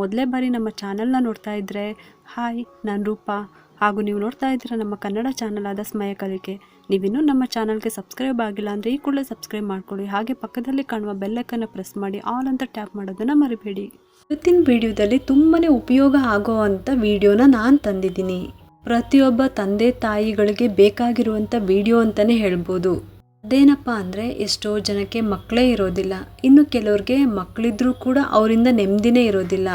ಮೊದಲೇ ಬಾರಿ ನಮ್ಮ ಚಾನಲ್ನ ನೋಡ್ತಾ ಇದ್ದರೆ ಹಾಯ್, ನಾನು ರೂಪಾ. ಹಾಗೂ ನೀವು ನೋಡ್ತಾ ಇದ್ದೀರ ನಮ್ಮ ಕನ್ನಡ ಚಾನಲ್ ಆದ ಸ್ಮಯ ಕಲಿಕೆ. ನೀವಿನ್ನೂ ನಮ್ಮ ಚಾನಲ್ಗೆ ಸಬ್ಸ್ಕ್ರೈಬ್ ಆಗಿಲ್ಲ ಅಂದರೆ ಈ ಕೂಡಲೇ ಸಬ್ಸ್ಕ್ರೈಬ್ ಮಾಡ್ಕೊಳ್ಳಿ. ಹಾಗೆ ಪಕ್ಕದಲ್ಲಿ ಕಾಣುವ ಬೆಲ್ಲೈಕನ್ನು ಪ್ರೆಸ್ ಮಾಡಿ, ಆಲ್ ಅಂತ ಟ್ಯಾಪ್ ಮಾಡೋದನ್ನು ಮರಿಬೇಡಿ. ಇವತ್ತಿನ ವಿಡಿಯೋದಲ್ಲಿ ತುಂಬಾ ಉಪಯೋಗ ಆಗೋವಂಥ ವಿಡಿಯೋನ ನಾನು ತಂದಿದ್ದೀನಿ. ಪ್ರತಿಯೊಬ್ಬ ತಂದೆ ತಾಯಿಗಳಿಗೆ ಬೇಕಾಗಿರುವಂಥ ವಿಡಿಯೋ ಅಂತಲೇ ಹೇಳ್ಬೋದು. ಅದೇನಪ್ಪ ಅಂದರೆ ಎಷ್ಟೋ ಜನಕ್ಕೆ ಮಕ್ಕಳೇ ಇರೋದಿಲ್ಲ. ಇನ್ನು ಕೆಲವ್ರಿಗೆ ಮಕ್ಕಳಿದ್ರೂ ಕೂಡ ಅವರಿಂದ ನೆಮ್ಮದಿನೇ ಇರೋದಿಲ್ಲ.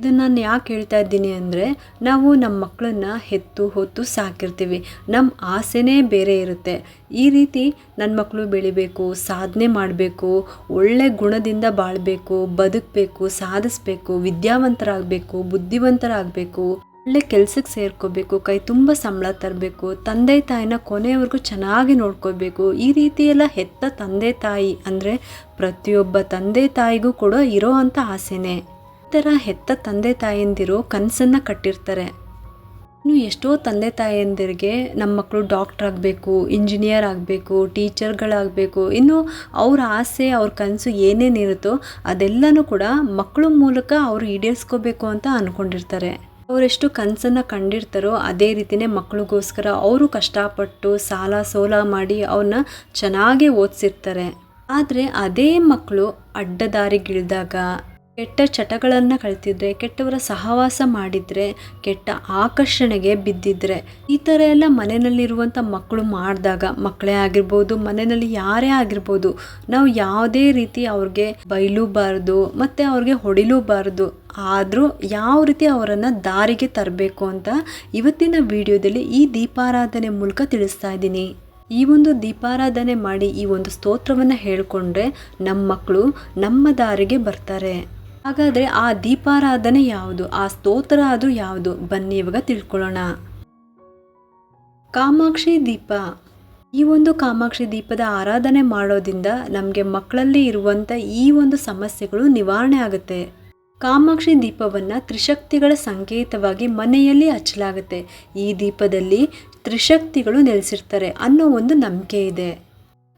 ಇದನ್ನು ನಾನು ಯಾಕೆ ಹೇಳ್ತಾ ಇದ್ದೀನಿ ಅಂದರೆ ನಾವು ನಮ್ಮ ಮಕ್ಕಳನ್ನ ಹೆತ್ತು ಹೊತ್ತು ಸಾಕಿರ್ತೀವಿ. ನಮ್ಮ ಆಸೆನೇ ಬೇರೆ ಇರುತ್ತೆ. ಈ ರೀತಿ ನನ್ನ ಮಕ್ಕಳು ಬೆಳಿಬೇಕು, ಸಾಧನೆ ಮಾಡಬೇಕು, ಒಳ್ಳೆ ಗುಣದಿಂದ ಬಾಳಬೇಕು, ಬದುಕಬೇಕು, ಸಾಧಿಸ್ಬೇಕು, ವಿದ್ಯಾವಂತರಾಗಬೇಕು, ಬುದ್ಧಿವಂತರಾಗಬೇಕು. ಒಳ್ಳೆ ಕೆಲ್ಸಕ್ಕೆ ಸೇರ್ಕೋಬೇಕು, ಕೈ ತುಂಬ ಸಂಬಳ ತರಬೇಕು, ತಂದೆ ತಾಯಿನ ಕೊನೆಯವರೆಗೂ ಚೆನ್ನಾಗಿ ನೋಡ್ಕೋಬೇಕು, ಈ ರೀತಿ ಎಲ್ಲ ಹೆತ್ತ ತಂದೆ ತಾಯಿ ಅಂದರೆ ಪ್ರತಿಯೊಬ್ಬ ತಂದೆ ತಾಯಿಗೂ ಕೂಡ ಇರೋ ಅಂಥ ಆಸೆನೇ. ಈ ಥರ ಹೆತ್ತ ತಂದೆ ತಾಯಂದಿರು ಕನಸನ್ನು ಕಟ್ಟಿರ್ತಾರೆ. ಇನ್ನು ಎಷ್ಟೋ ತಂದೆ ತಾಯಿಯಂದಿರಿಗೆ ನಮ್ಮ ಮಕ್ಕಳು ಡಾಕ್ಟ್ರ್ ಆಗಬೇಕು, ಇಂಜಿನಿಯರ್ ಆಗಬೇಕು, ಟೀಚರ್ಗಳಾಗಬೇಕು, ಇನ್ನು ಅವ್ರ ಆಸೆ, ಅವ್ರ ಕನಸು ಏನೇನಿರುತ್ತೋ ಅದೆಲ್ಲನೂ ಕೂಡ ಮಕ್ಕಳ ಮೂಲಕ ಅವರು ಈಡೇರಿಸ್ಕೋಬೇಕು ಅಂತ ಅಂದ್ಕೊಂಡಿರ್ತಾರೆ ಅವರೆಷ್ಟು ಕನಸನ್ನು ಕಂಡಿರ್ತಾರೋ ಅದೇ ರೀತಿಯೇ ಮಕ್ಕಳಿಗೋಸ್ಕರ ಅವರು ಕಷ್ಟಪಟ್ಟು ಸಾಲ ಸೋಲ ಮಾಡಿ ಅವನ್ನ ಚೆನ್ನಾಗಿ ಓದಿಸಿರ್ತಾರೆ. ಆದರೆ ಅದೇ ಮಕ್ಕಳು ಅಡ್ಡದಾರಿಗಿಳಿದಾಗ ಕೆಟ್ಟ ಚಟಗಳನ್ನು ಕಳ್ತಿದ್ರೆ, ಕೆಟ್ಟವರ ಸಹವಾಸ ಮಾಡಿದರೆ, ಕೆಟ್ಟ ಆಕರ್ಷಣೆಗೆ ಬಿದ್ದಿದ್ರೆ, ಈ ಥರ ಎಲ್ಲ ಮನೆಯಲ್ಲಿರುವಂಥ ಮಕ್ಕಳು ಮಾಡಿದಾಗ, ಮಕ್ಕಳೇ ಆಗಿರ್ಬೋದು, ಮನೆಯಲ್ಲಿ ಯಾರೇ ಆಗಿರ್ಬೋದು, ನಾವು ಯಾವುದೇ ರೀತಿ ಅವ್ರಿಗೆ ಬೈಲೂಬಾರ್ದು, ಮತ್ತು ಅವ್ರಿಗೆ ಹೊಡಿಲೂಬಾರ್ದು, ಆದರೂ ಯಾವ ರೀತಿ ಅವರನ್ನು ದಾರಿಗೆ ತರಬೇಕು ಅಂತ ಇವತ್ತಿನ ವಿಡಿಯೋದಲ್ಲಿ ಈ ದೀಪಾರಾಧನೆ ಮೂಲಕ ತಿಳಿಸ್ತಾ ಇದ್ದೀನಿ. ಈ ಒಂದು ದೀಪಾರಾಧನೆ ಮಾಡಿ ಈ ಒಂದು ಸ್ತೋತ್ರವನ್ನು ಹೇಳಿಕೊಂಡ್ರೆ ನಮ್ಮ ಮಕ್ಕಳು ನಮ್ಮ ದಾರಿಗೆ ಬರ್ತಾರೆ. ಹಾಗಾದರೆ ಆ ದೀಪಾರಾಧನೆ ಯಾವುದು? ಆ ಸ್ತೋತ್ರ ಅದು ಯಾವುದು? ಬನ್ನಿ ಇವಾಗ ತಿಳ್ಕೊಳ್ಳೋಣ. ಕಾಮಾಕ್ಷಿ ದೀಪ. ಈ ಒಂದು ಕಾಮಾಕ್ಷಿ ದೀಪದ ಆರಾಧನೆ ಮಾಡೋದಿಂದ ನಮಗೆ ಮಕ್ಕಳಲ್ಲಿ ಇರುವಂಥ ಈ ಒಂದು ಸಮಸ್ಯೆಗಳು ನಿವಾರಣೆ ಆಗುತ್ತೆ. ಕಾಮಾಕ್ಷಿ ದೀಪವನ್ನು ತ್ರಿಶಕ್ತಿಗಳ ಸಂಕೇತವಾಗಿ ಮನೆಯಲ್ಲಿ ಹಚ್ಚಲಾಗುತ್ತೆ. ಈ ದೀಪದಲ್ಲಿ ತ್ರಿಶಕ್ತಿಗಳು ನೆಲೆಸಿರ್ತಾರೆ ಅನ್ನೋ ಒಂದು ನಂಬಿಕೆ ಇದೆ.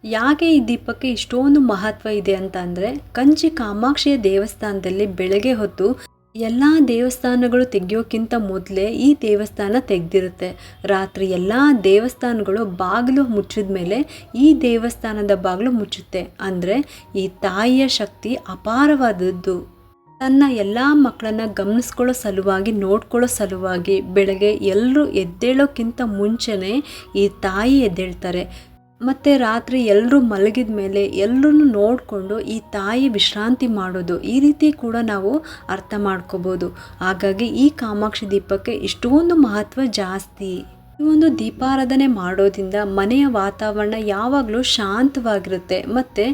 ಯಾಕೆ ಈ ದೀಪಕ್ಕೆ ಇಷ್ಟೊಂದು ಮಹತ್ವ ಇದೆ ಅಂತ ಅಂದರೆ, ಕಂಚಿ ಕಾಮಾಕ್ಷಿಯ ದೇವಸ್ಥಾನದಲ್ಲಿ ಬೆಳಗ್ಗೆ ಹೊತ್ತು ಎಲ್ಲ ದೇವಸ್ಥಾನಗಳು ತೆಗೆಯೋಕ್ಕಿಂತ ಮೊದಲೇ ಈ ದೇವಸ್ಥಾನ ತೆಗೆದಿರುತ್ತೆ. ರಾತ್ರಿ ಎಲ್ಲ ದೇವಸ್ಥಾನಗಳು ಬಾಗಿಲು ಮುಚ್ಚಿದ ಮೇಲೆ ಈ ದೇವಸ್ಥಾನದ ಬಾಗಿಲು ಮುಚ್ಚುತ್ತೆ. ಅಂದರೆ, ಈ ತಾಯಿಯ ಶಕ್ತಿ ಅಪಾರವಾದದ್ದು. ತನ್ನ ಎಲ್ಲ ಮಕ್ಕಳನ್ನ ಗಮನಿಸ್ಕೊಳ್ಳೋ ಸಲುವಾಗಿ, ನೋಡ್ಕೊಳ್ಳೋ ಸಲುವಾಗಿ ಬೆಳಗ್ಗೆ ಎಲ್ಲರೂ ಎದ್ದೇಳೋಕ್ಕಿಂತ ಮುಂಚೆನೇ ಈ ತಾಯಿ ಎದ್ದೇಳ್ತಾರೆ. ಮತ್ತು ರಾತ್ರಿ ಎಲ್ಲರೂ ಮಲಗಿದ ಮೇಲೆ ಎಲ್ಲರೂ ನೋಡಿಕೊಂಡು ಈ ತಾಯಿ ವಿಶ್ರಾಂತಿ ಮಾಡೋದು ಈ ರೀತಿ ಕೂಡ ನಾವು ಅರ್ಥ ಮಾಡ್ಕೋಬೋದು. ಹಾಗಾಗಿ ಈ ಕಾಮಾಕ್ಷಿ ದೀಪಕ್ಕೆ ಇಷ್ಟೊಂದು ಮಹತ್ವ ಜಾಸ್ತಿ. ಈ ಒಂದು ದೀಪಾರಾಧನೆ ಮಾಡೋದ್ರಿಂದ ಮನೆಯ ವಾತಾವರಣ ಯಾವಾಗಲೂ ಶಾಂತವಾಗಿರುತ್ತೆ ಮತ್ತು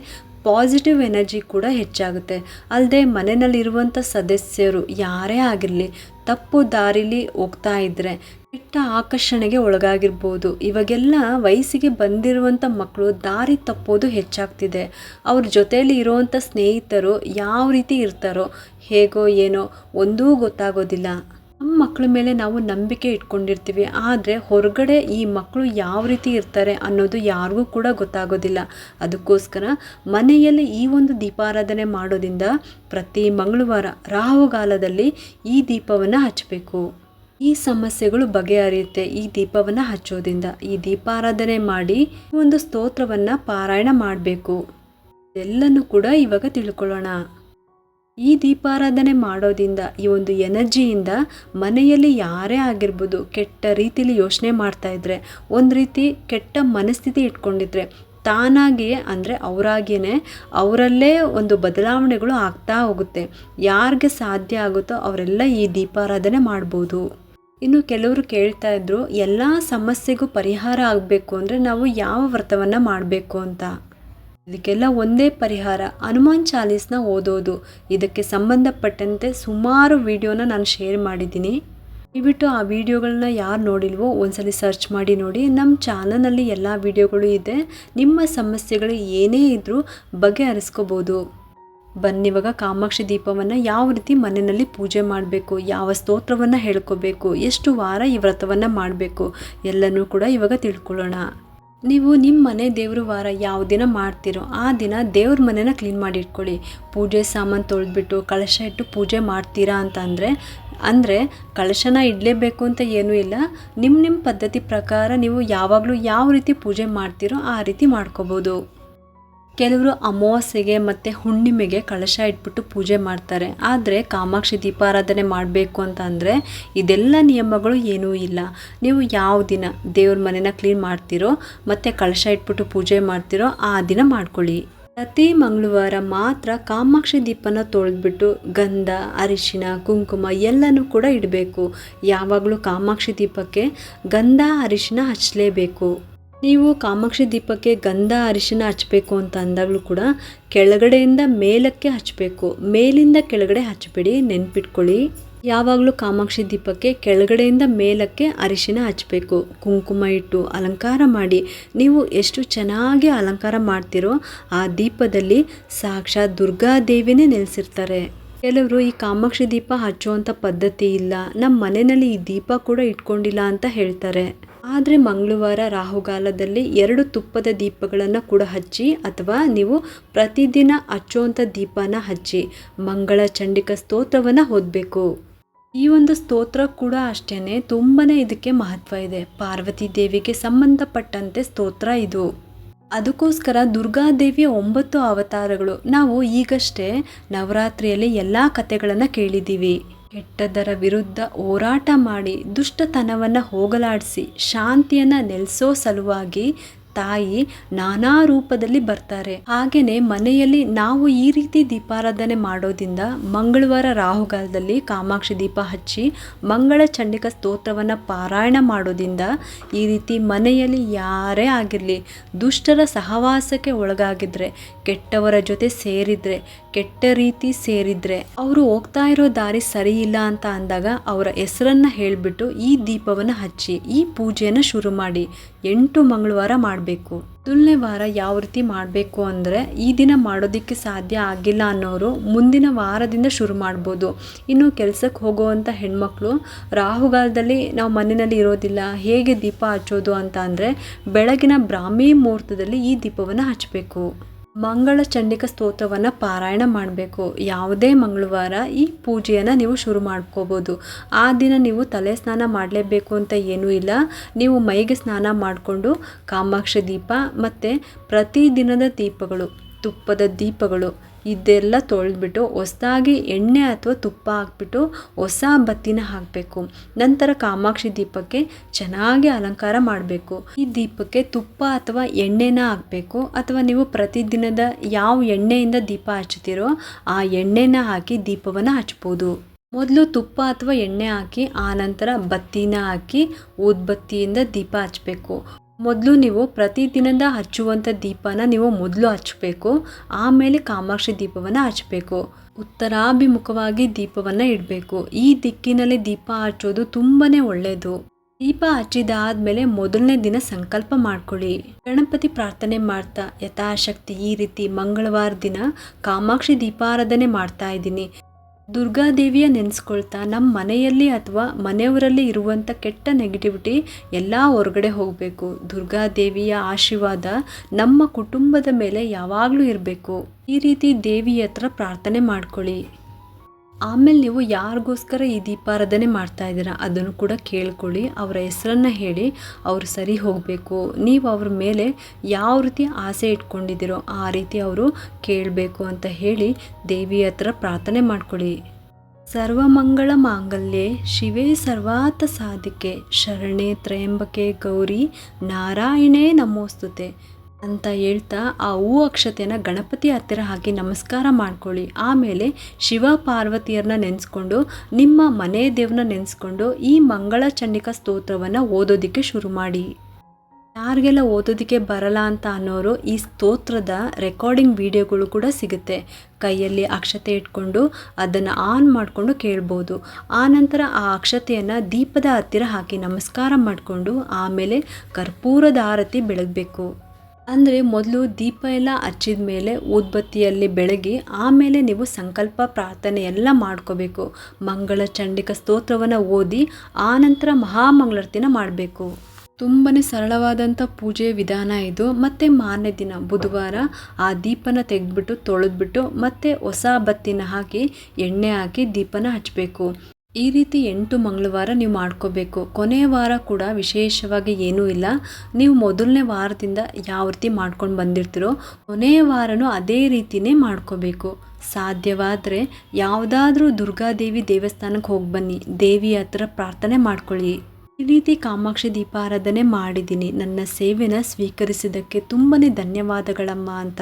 ಪಾಸಿಟಿವ್ ಎನರ್ಜಿ ಕೂಡ ಹೆಚ್ಚಾಗುತ್ತೆ. ಅಲ್ಲದೆ ಮನೆಯಲ್ಲಿರುವಂಥ ಸದಸ್ಯರು ಯಾರೇ ಆಗಿರಲಿ, ತಪ್ಪು ದಾರಿಲಿ ಹೋಗ್ತಾ ಇದ್ದರೆ ಕೆಟ್ಟ ಆಕರ್ಷಣೆಗೆ ಒಳಗಾಗಿರ್ಬೋದು. ಇವಾಗೆಲ್ಲ ವಯಸ್ಸಿಗೆ ಬಂದಿರುವಂಥ ಮಕ್ಕಳು ದಾರಿ ತಪ್ಪೋದು ಹೆಚ್ಚಾಗ್ತಿದೆ. ಅವ್ರ ಜೊತೆಯಲ್ಲಿ ಇರೋವಂಥ ಸ್ನೇಹಿತರು ಯಾವ ರೀತಿ ಇರ್ತಾರೋ, ಹೇಗೋ ಏನೋ ಒಂದೂ ಗೊತ್ತಾಗೋದಿಲ್ಲ. ನಮ್ಮ ಮಕ್ಕಳ ಮೇಲೆ ನಾವು ನಂಬಿಕೆ ಇಟ್ಕೊಂಡಿರ್ತೀವಿ. ಆದರೆ ಹೊರಗಡೆ ಈ ಮಕ್ಕಳು ಯಾವ ರೀತಿ ಇರ್ತಾರೆ ಅನ್ನೋದು ಯಾರಿಗೂ ಕೂಡ ಗೊತ್ತಾಗೋದಿಲ್ಲ. ಅದಕ್ಕೋಸ್ಕರ ಮನೆಯಲ್ಲಿ ಈ ಒಂದು ದೀಪಾರಾಧನೆ ಮಾಡೋದ್ರಿಂದ ಪ್ರತಿ ಮಂಗಳವಾರ ರಾಹುಗಾಲದಲ್ಲಿ ಈ ದೀಪವನ್ನು ಹಚ್ಚಬೇಕು. ಈ ಸಮಸ್ಯೆಗಳು ಬಗೆಹರಿಯುತ್ತೆ ಈ ದೀಪವನ್ನು ಹಚ್ಚೋದ್ರಿಂದ. ಈ ದೀಪಾರಾಧನೆ ಮಾಡಿ ಒಂದು ಸ್ತೋತ್ರವನ್ನು ಪಾರಾಯಣ ಮಾಡಬೇಕು. ಎಲ್ಲನೂ ಕೂಡ ಇವಾಗ ತಿಳ್ಕೊಳ್ಳೋಣ. ಈ ದೀಪಾರಾಧನೆ ಮಾಡೋದ್ರಿಂದ ಈ ಒಂದು ಎನರ್ಜಿಯಿಂದ ಮನೆಯಲ್ಲಿ ಯಾರೇ ಆಗಿರ್ಬೋದು ಕೆಟ್ಟ ರೀತಿಲಿ ಯೋಚನೆ ಮಾಡ್ತಾ ಇದ್ರೆ, ಒಂದು ರೀತಿ ಕೆಟ್ಟ ಮನಸ್ಥಿತಿ ಇಟ್ಕೊಂಡಿದ್ರೆ ತಾನಾಗಿಯೇ ಅಂದರೆ ಅವರಾಗಿಯೇ ಅವರಲ್ಲೇ ಒಂದು ಬದಲಾವಣೆಗಳು ಆಗ್ತಾ ಹೋಗುತ್ತೆ. ಯಾರಿಗೆ ಸಾಧ್ಯ ಆಗುತ್ತೋ ಅವರೆಲ್ಲ ಈ ದೀಪಾರಾಧನೆ ಮಾಡ್ಬೋದು. ಇನ್ನು ಕೆಲವರು ಕೇಳ್ತಾ ಇದ್ರು, ಎಲ್ಲ ಸಮಸ್ಯೆಗೂ ಪರಿಹಾರ ಆಗಬೇಕು ಅಂದರೆ ನಾವು ಯಾವ ವ್ರತವನ್ನು ಮಾಡಬೇಕು ಅಂತ. ಇದಕ್ಕೆಲ್ಲ ಒಂದೇ ಪರಿಹಾರ, ಹನುಮಾನ್ ಚಾಲೀಸ್ನ ಓದೋದು. ಇದಕ್ಕೆ ಸಂಬಂಧಪಟ್ಟಂತೆ ಸುಮಾರು ವಿಡಿಯೋನ ನಾನು ಶೇರ್ ಮಾಡಿದ್ದೀನಿ. ದಯವಿಟ್ಟು ಆ ವಿಡಿಯೋಗಳನ್ನ ಯಾರು ನೋಡಿಲ್ವೋ ಒಂದ್ಸಲಿ ಸರ್ಚ್ ಮಾಡಿ ನೋಡಿ. ನಮ್ಮ ಚಾನಲಲ್ಲಿ ಎಲ್ಲ ವಿಡಿಯೋಗಳು ಇದೆ. ನಿಮ್ಮ ಸಮಸ್ಯೆಗಳು ಏನೇ ಇದ್ದರೂ ಬಗೆಹರಿಸ್ಕೋಬೋದು. ಬನ್ನಿವಾಗ ಕಾಮಾಕ್ಷಿ ದೀಪವನ್ನು ಯಾವ ರೀತಿ ಮನೆಯಲ್ಲಿ ಪೂಜೆ ಮಾಡಬೇಕು, ಯಾವ ಸ್ತೋತ್ರವನ್ನು ಹೇಳ್ಕೋಬೇಕು, ಎಷ್ಟು ವಾರ ಈ ವ್ರತವನ್ನು ಮಾಡಬೇಕು, ಎಲ್ಲನೂ ಕೂಡ ಇವಾಗ ತಿಳ್ಕೊಳ್ಳೋಣ. ನೀವು ನಿಮ್ಮ ಮನೆ ದೇವ್ರ ವಾರ ಯಾವ ದಿನ ಮಾಡ್ತೀರೋ ಆ ದಿನ ದೇವ್ರ ಮನೆನ ಕ್ಲೀನ್ ಮಾಡಿ ಇಟ್ಕೊಳ್ಳಿ. ಪೂಜೆ ಸಾಮಾನು ತೊಳೆದ್ಬಿಟ್ಟು ಕಳಶ ಇಟ್ಟು ಪೂಜೆ ಮಾಡ್ತೀರಾ ಅಂತ ಅಂದರೆ ಅಂದರೆ ಕಳಶನ ಇಡಲೇಬೇಕು ಅಂತ ಏನೂ ಇಲ್ಲ. ನಿಮ್ಮ ನಿಮ್ಮ ಪದ್ಧತಿ ಪ್ರಕಾರ ನೀವು ಯಾವಾಗಲೂ ಯಾವ ರೀತಿ ಪೂಜೆ ಮಾಡ್ತೀರೋ ಆ ರೀತಿ ಮಾಡ್ಕೋಬೋದು. ಕೆಲವರು ಅಮಾವಾಸ್ಯೆಗೆ ಮತ್ತು ಹುಣ್ಣಿಮೆಗೆ ಕಳಶ ಇಟ್ಬಿಟ್ಟು ಪೂಜೆ ಮಾಡ್ತಾರೆ. ಆದರೆ ಕಾಮಾಕ್ಷಿ ದೀಪಾರಾಧನೆ ಮಾಡಬೇಕು ಅಂತ ಅಂದರೆ ಇದೆಲ್ಲ ನಿಯಮಗಳು ಏನೂ ಇಲ್ಲ. ನೀವು ಯಾವ ದಿನ ದೇವ್ರ ಮನೆನ ಕ್ಲೀನ್ ಮಾಡ್ತೀರೋ ಮತ್ತು ಕಳಶ ಇಟ್ಬಿಟ್ಟು ಪೂಜೆ ಮಾಡ್ತೀರೋ ಆ ದಿನ ಮಾಡ್ಕೊಳ್ಳಿ. ಪ್ರತಿ ಮಂಗಳವಾರ ಮಾತ್ರ ಕಾಮಾಕ್ಷಿ ದೀಪನ ತೊಳೆದ್ಬಿಟ್ಟು ಗಂಧ ಅರಿಶಿನ ಕುಂಕುಮ ಎಲ್ಲನೂ ಕೂಡ ಇಡಬೇಕು. ಯಾವಾಗಲೂ ಕಾಮಾಕ್ಷಿ ದೀಪಕ್ಕೆ ಗಂಧ ಅರಿಶಿನ ಹಚ್ಚಲೇಬೇಕು ನೀವು ಕಾಮಾಕ್ಷಿ ದೀಪಕ್ಕೆ ಗಂಧ ಅರಿಶಿನ ಹಚ್ಚಬೇಕು ಅಂತ ಅಂದಾಗಲೂ ಕೂಡ ಕೆಳಗಡೆಯಿಂದ ಮೇಲಕ್ಕೆ ಹಚ್ಚಬೇಕು. ಮೇಲಿಂದ ಕೆಳಗಡೆ ಹಚ್ಚಬೇಡಿ, ನೆನ್ಪಿಟ್ಕೊಳ್ಳಿ. ಯಾವಾಗಲೂ ಕಾಮಾಕ್ಷಿ ದೀಪಕ್ಕೆ ಕೆಳಗಡೆಯಿಂದ ಮೇಲಕ್ಕೆ ಅರಿಶಿನ ಹಚ್ಚಬೇಕು. ಕುಂಕುಮ ಇಟ್ಟು ಅಲಂಕಾರ ಮಾಡಿ. ನೀವು ಎಷ್ಟು ಚೆನ್ನಾಗಿ ಅಲಂಕಾರ ಮಾಡ್ತಿರೋ ಆ ದೀಪದಲ್ಲಿ ಸಾಕ್ಷಾತ್ ದುರ್ಗಾದೇವಿನೇ ನೆಲೆಸಿರ್ತಾರೆ. ಕೆಲವರು ಈ ಕಾಮಾಕ್ಷಿ ದೀಪ ಹಚ್ಚುವಂಥ ಪದ್ಧತಿ ಇಲ್ಲ. ನಮ್ಮ ಮನೆಯಲ್ಲಿ ಈ ದೀಪ ಕೂಡ ಇಟ್ಕೊಂಡಿಲ್ಲ ಅಂತ ಹೇಳ್ತಾರೆ. ಆದರೆ ಮಂಗಳವಾರ ರಾಹುಗಾಲದಲ್ಲಿ ಎರಡು ತುಪ್ಪದ ದೀಪಗಳನ್ನು ಕೂಡ ಹಚ್ಚಿ ಅಥವಾ ನೀವು ಪ್ರತಿದಿನ ಹಚ್ಚುವಂಥ ದೀಪನ ಹಚ್ಚಿ ಮಂಗಳ ಚಂಡಿಕ ಸ್ತೋತ್ರವನ್ನು ಓದಬೇಕು. ಈ ಒಂದು ಸ್ತೋತ್ರ ಕೂಡ ಅಷ್ಟೇ ತುಂಬಾ ಇದಕ್ಕೆ ಮಹತ್ವ ಇದೆ. ಪಾರ್ವತಿ ದೇವಿಗೆ ಸಂಬಂಧಪಟ್ಟಂತೆ ಸ್ತೋತ್ರ ಇದು. ಅದಕ್ಕೋಸ್ಕರ ದುರ್ಗಾದೇವಿಯ ಒಂಬತ್ತು ಅವತಾರಗಳು. ನಾವು ಈಗಷ್ಟೇ ನವರಾತ್ರಿಯಲ್ಲಿ ಎಲ್ಲ ಕಥೆಗಳನ್ನು ಕೇಳಿದ್ದೀವಿ. ಕೆಟ್ಟದರ ವಿರುದ್ಧ ಹೋರಾಟ ಮಾಡಿ ದುಷ್ಟತನವನ್ನು ಹೋಗಲಾಡಿಸಿ ಶಾಂತಿಯನ್ನು ನೆಲೆಸೋ ಸಲುವಾಗಿ ತಾಯಿ ನಾನಾ ರೂಪದಲ್ಲಿ ಬರ್ತಾರೆ. ಹಾಗೇನೆ ಮನೆಯಲ್ಲಿ ನಾವು ಈ ರೀತಿ ದೀಪಾರಾಧನೆ ಮಾಡೋದಿಂದ ಮಂಗಳವಾರ ರಾಹುಗಾಲದಲ್ಲಿ ಕಾಮಾಕ್ಷಿ ದೀಪ ಹಚ್ಚಿ ಮಂಗಳ ಚಂಡಿಕ ಸ್ತೋತ್ರವನ್ನು ಪಾರಾಯಣ ಮಾಡೋದಿಂದ ಈ ರೀತಿ ಮನೆಯಲ್ಲಿ ಯಾರೇ ಆಗಿರಲಿ ದುಷ್ಟರ ಸಹವಾಸಕ್ಕೆ ಒಳಗಾಗಿದ್ರೆ, ಕೆಟ್ಟವರ ಜೊತೆ ಸೇರಿದ್ರೆ, ಕೆಟ್ಟ ರೀತಿ ಸೇರಿದ್ರೆ ಅವರು ಹೋಗ್ತಾ ಇರೋ ದಾರಿ ಸರಿ ಇಲ್ಲ ಅಂತ ಅಂದಾಗ ಅವರ ಹೆಸರನ್ನ ಹೇಳಿಬಿಟ್ಟು ಈ ದೀಪವನ್ನು ಹಚ್ಚಿ, ಈ ಪೂಜೆಯನ್ನು ಶುರು ಮಾಡಿ, ಎಂಟು ಮಂಗಳವಾರ ಮಾಡಬೇಕು. ಮೊದಲನೇ ವಾರ ಯಾವ ರೀತಿ ಮಾಡಬೇಕು ಅಂದರೆ ಈ ದಿನ ಮಾಡೋದಕ್ಕೆ ಸಾಧ್ಯ ಆಗಿಲ್ಲ ಅನ್ನೋರು ಮುಂದಿನ ವಾರದಿಂದ ಶುರು ಮಾಡ್ಬೋದು. ಇನ್ನು ಕೆಲಸಕ್ಕೆ ಹೋಗುವಂಥ ಹೆಣ್ಮಕ್ಳು ರಾಹುಗಾಲದಲ್ಲಿ ನಾವು ಮನೆಯಲ್ಲಿ ಇರೋದಿಲ್ಲ, ಹೇಗೆ ದೀಪ ಹಚ್ಚೋದು ಅಂತ ಅಂದರೆ ಬೆಳಗಿನ ಬ್ರಾಹ್ಮಿ ಮುಹೂರ್ತದಲ್ಲಿ ಈ ದೀಪವನ್ನು ಹಚ್ಚಬೇಕು. ಮಂಗಳ ಚಂಡಿಕ ಸ್ತೋತ್ರವನ್ನು ಪಾರಾಯಣ ಮಾಡಬೇಕು. ಯಾವುದೇ ಮಂಗಳವಾರ ಈ ಪೂಜೆಯನ್ನು ನೀವು ಶುರು ಮಾಡ್ಕೋಬೋದು. ಆ ದಿನ ನೀವು ತಲೆ ಸ್ನಾನ ಮಾಡಲೇಬೇಕು ಅಂತ ಏನೂ ಇಲ್ಲ. ನೀವು ಮೈಗೆ ಸ್ನಾನ ಮಾಡಿಕೊಂಡು ಕಾಮಾಕ್ಷಿ ದೀಪ ಮತ್ತು ಪ್ರತಿದಿನದ ದೀಪಗಳು. ತುಪ್ಪದ ದೀಪಗಳು. ಇದೆಲ್ಲ ತೊಳೆದ್ಬಿಟ್ಟು ಹೊಸ್ದಾಗಿ ಎಣ್ಣೆ ಅಥವಾ ತುಪ್ಪ ಹಾಕ್ಬಿಟ್ಟು ಹೊಸ ಬತ್ತಿನ ಹಾಕಬೇಕು. ನಂತರ ಕಾಮಾಕ್ಷಿ ದೀಪಕ್ಕೆ ಚೆನ್ನಾಗಿ ಅಲಂಕಾರ ಮಾಡಬೇಕು. ಈ ದೀಪಕ್ಕೆ ತುಪ್ಪ ಅಥವಾ ಎಣ್ಣೆನ ಹಾಕಬೇಕು. ಅಥವಾ ನೀವು ಪ್ರತಿದಿನದ ಯಾವ ಎಣ್ಣೆಯಿಂದ ದೀಪ ಹಚ್ಚುತ್ತೀರೋ ಆ ಎಣ್ಣೆನ ಹಾಕಿ ದೀಪವನ್ನು ಹಚ್ಬೋದು ಮೊದಲು ತುಪ್ಪ ಅಥವಾ ಎಣ್ಣೆ ಹಾಕಿ ಆನಂತರ ಬತ್ತಿನ ಹಾಕಿ, ಊದ್ಬತ್ತಿಯಿಂದ ದೀಪ ಹಚ್ಚಬೇಕು. ಮೊದಲು ನೀವು ಪ್ರತಿದಿನದ ಹಚ್ಚುವಂಥ ದೀಪನ ನೀವು ಮೊದಲು ಹಚ್ಚಬೇಕು. ಆಮೇಲೆ ಕಾಮಾಕ್ಷಿ ದೀಪವನ್ನು ಹಚ್ಚಬೇಕು. ಉತ್ತರಾಭಿಮುಖವಾಗಿ ದೀಪವನ್ನು ಇಡಬೇಕು. ಈ ದಿಕ್ಕಿನಲ್ಲಿ ದೀಪ ಹಚ್ಚೋದು ತುಂಬಾ ಒಳ್ಳೆಯದು ದೀಪ ಹಚ್ಚಿದಾದ್ಮೇಲೆ ಮೊದಲನೇ ದಿನ ಸಂಕಲ್ಪ ಮಾಡ್ಕೊಳ್ಳಿ. ಗಣಪತಿ ಪ್ರಾರ್ಥನೆ ಮಾಡ್ತಾ, ಯಥಾಶಕ್ತಿ ಈ ರೀತಿ ಮಂಗಳವಾರ ದಿನ ಕಾಮಾಕ್ಷಿ ದೀಪಾರಾಧನೆ ಮಾಡ್ತಾ ಇದ್ದೀನಿ. ದುರ್ಗಾದೇವಿಯ ನೆನೆಸ್ಕೊಳ್ತಾ ನಮ್ಮ ಮನೆಯಲ್ಲಿ ಅಥವಾ ಮನೆಯವರಲ್ಲಿ ಇರುವಂಥ ಕೆಟ್ಟ ನೆಗೆಟಿವಿಟಿ ಎಲ್ಲ ಹೊರಗಡೆ ಹೋಗಬೇಕು. ದುರ್ಗಾದೇವಿಯ ಆಶೀರ್ವಾದ ನಮ್ಮ ಕುಟುಂಬದ ಮೇಲೆ ಯಾವಾಗಲೂ ಇರಬೇಕು. ಈ ರೀತಿ ದೇವಿ ಹತ್ರ ಪ್ರಾರ್ಥನೆ ಮಾಡ್ಕೊಳ್ಳಿ. ಆಮೇಲೆ ನೀವು ಯಾರಿಗೋಸ್ಕರ ಈ ದೀಪಾರಾಧನೆ ಮಾಡ್ತಾ ಇದ್ದೀರಾ ಅದನ್ನು ಕೂಡ ಕೇಳ್ಕೊಳ್ಳಿ, ಅವರ ಹೆಸರನ್ನು ಹೇಳಿ, ಅವರು ಸರಿ ಹೋಗಬೇಕು, ನೀವು ಅವ್ರ ಮೇಲೆ ಯಾವ ರೀತಿ ಆಸೆ ಇಟ್ಕೊಂಡಿದ್ದೀರೋ ಆ ರೀತಿ ಅವರು ಕೇಳಬೇಕು ಅಂತ ಹೇಳಿ ದೇವಿ ಹತ್ರ ಪ್ರಾರ್ಥನೆ ಮಾಡ್ಕೊಳ್ಳಿ. ಸರ್ವಮಂಗಳ ಮಾಂಗಲ್ಯೆ, ಶಿವೇ ಸರ್ವಾತ ಸಾಧಿಕೆ, ಶರಣೆ ತ್ರಯಂಬಕೆ ಗೌರಿ, ನಾರಾಯಣೇ ನಮೋಸ್ತುತೆ. ಅಂತ ಹೇಳ್ತಾ ಆ ಹೂ ಅಕ್ಷತೆಯನ್ನು ಗಣಪತಿ ಹತ್ತಿರ ಹಾಕಿ ನಮಸ್ಕಾರ ಮಾಡ್ಕೊಳ್ಳಿ. ಆಮೇಲೆ ಶಿವ ಪಾರ್ವತಿಯರನ್ನ ನೆನೆಸ್ಕೊಂಡು, ನಿಮ್ಮ ಮನೆ ದೇವ್ರನ್ನ ನೆನೆಸ್ಕೊಂಡು ಈ ಮಂಗಳ ಚಂಡಿಕಾ ಸ್ತೋತ್ರವನ್ನು ಓದೋದಕ್ಕೆ ಶುರು ಮಾಡಿ. ಯಾರಿಗೆಲ್ಲ ಓದೋದಕ್ಕೆ ಬರಲ್ಲ ಅಂತ ಅನ್ನೋರು ಈ ಸ್ತೋತ್ರದ ರೆಕಾರ್ಡಿಂಗ್ ವಿಡಿಯೋಗಳು ಕೂಡ ಸಿಗುತ್ತೆ. ಕೈಯಲ್ಲಿ ಅಕ್ಷತೆ ಇಟ್ಕೊಂಡು ಅದನ್ನು ಆನ್ ಮಾಡಿಕೊಂಡು ಕೇಳ್ಬೋದು. ಆನಂತರ ಆ ಅಕ್ಷತೆಯನ್ನು ದೀಪದ ಹತ್ತಿರ ಹಾಕಿ ನಮಸ್ಕಾರ ಮಾಡಿಕೊಂಡು, ಆಮೇಲೆ ಕರ್ಪೂರದ ಆರತಿ ಬೆಳಗಬೇಕು. ಅಂದರೆ ಮೊದಲು ದೀಪ ಎಲ್ಲ ಹಚ್ಚಿದ ಮೇಲೆ ಊದ್ಬತ್ತಿಯಲ್ಲಿ ಬೆಳಗಿ, ಆಮೇಲೆ ನೀವು ಸಂಕಲ್ಪ ಪ್ರಾರ್ಥನೆ ಎಲ್ಲ ಮಾಡ್ಕೋಬೇಕು. ಮಂಗಳ ಚಂಡಿಕ ಸ್ತೋತ್ರವನ್ನು ಓದಿ, ಆನಂತರ ಮಹಾಮಂಗಳಾರತಿನ ಮಾಡಬೇಕು. ತುಂಬಾ ಸರಳವಾದಂಥ ಪೂಜೆ ವಿಧಾನ ಇದು. ಮತ್ತು ಮಾರನೇ ದಿನ, ಬುಧವಾರ, ಆ ದೀಪನ ತೆಗೆದ್ಬಿಟ್ಟು, ತೊಳೆದ್ಬಿಟ್ಟು, ಮತ್ತೆ ಹೊಸ ಬತ್ತಿನ ಹಾಕಿ, ಎಣ್ಣೆ ಹಾಕಿ ದೀಪನ ಹಚ್ಚಬೇಕು ಈ ರೀತಿ ಎಂಟು ಮಂಗಳವಾರ ನೀವು ಮಾಡ್ಕೋಬೇಕು. ಕೊನೆಯ ವಾರ ಕೂಡ ವಿಶೇಷವಾಗಿ ಏನೂ ಇಲ್ಲ. ನೀವು ಮೊದಲನೇ ವಾರದಿಂದ ಯಾವ ರೀತಿ ಮಾಡ್ಕೊಂಡು ಬಂದಿರ್ತೀರೋ ಕೊನೆಯ ವಾರನೂ ಅದೇ ರೀತಿನೇ ಮಾಡ್ಕೋಬೇಕು. ಸಾಧ್ಯವಾದರೆ ಯಾವುದಾದ್ರೂ ದುರ್ಗಾದೇವಿ ದೇವಸ್ಥಾನಕ್ಕೆ ಹೋಗಿ ಬನ್ನಿ. ದೇವಿ ಹತ್ರ ಪ್ರಾರ್ಥನೆ ಮಾಡ್ಕೊಳ್ಳಿ. ಈ ರೀತಿ ಕಾಮಾಕ್ಷಿ ದೀಪಾರಾಧನೆ ಮಾಡಿದ್ದೀನಿ. ನನ್ನ ಸೇವೆನ ಸ್ವೀಕರಿಸಿದ್ದಕ್ಕೆ ತುಂಬಾ ಧನ್ಯವಾದಗಳಮ್ಮ ಅಂತ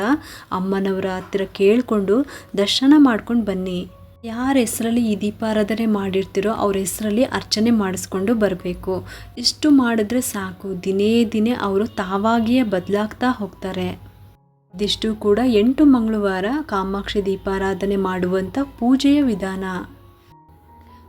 ಅಮ್ಮನವರ ಹತ್ತಿರ ಕೇಳಿಕೊಂಡು ದರ್ಶನ ಮಾಡ್ಕೊಂಡು ಬನ್ನಿ. ಯಾರ ಹೆಸರಲ್ಲಿ ಈ ದೀಪಾರಾಧನೆ ಮಾಡಿರ್ತೀರೋ ಅವ್ರ ಹೆಸರಲ್ಲಿ ಅರ್ಚನೆ ಮಾಡಿಸ್ಕೊಂಡು ಬರಬೇಕು. ಇಷ್ಟು ಮಾಡಿದ್ರೆ ಸಾಕು. ದಿನೇ ದಿನೇ ಅವರು ತಾವಾಗಿಯೇ ಬದಲಾಗ್ತಾ ಹೋಗ್ತಾರೆ. ಇದಿಷ್ಟು ಕೂಡ ಎಂಟು ಮಂಗಳವಾರ ಕಾಮಾಕ್ಷಿ ದೀಪಾರಾಧನೆ ಮಾಡುವಂಥ ಪೂಜೆಯ ವಿಧಾನ.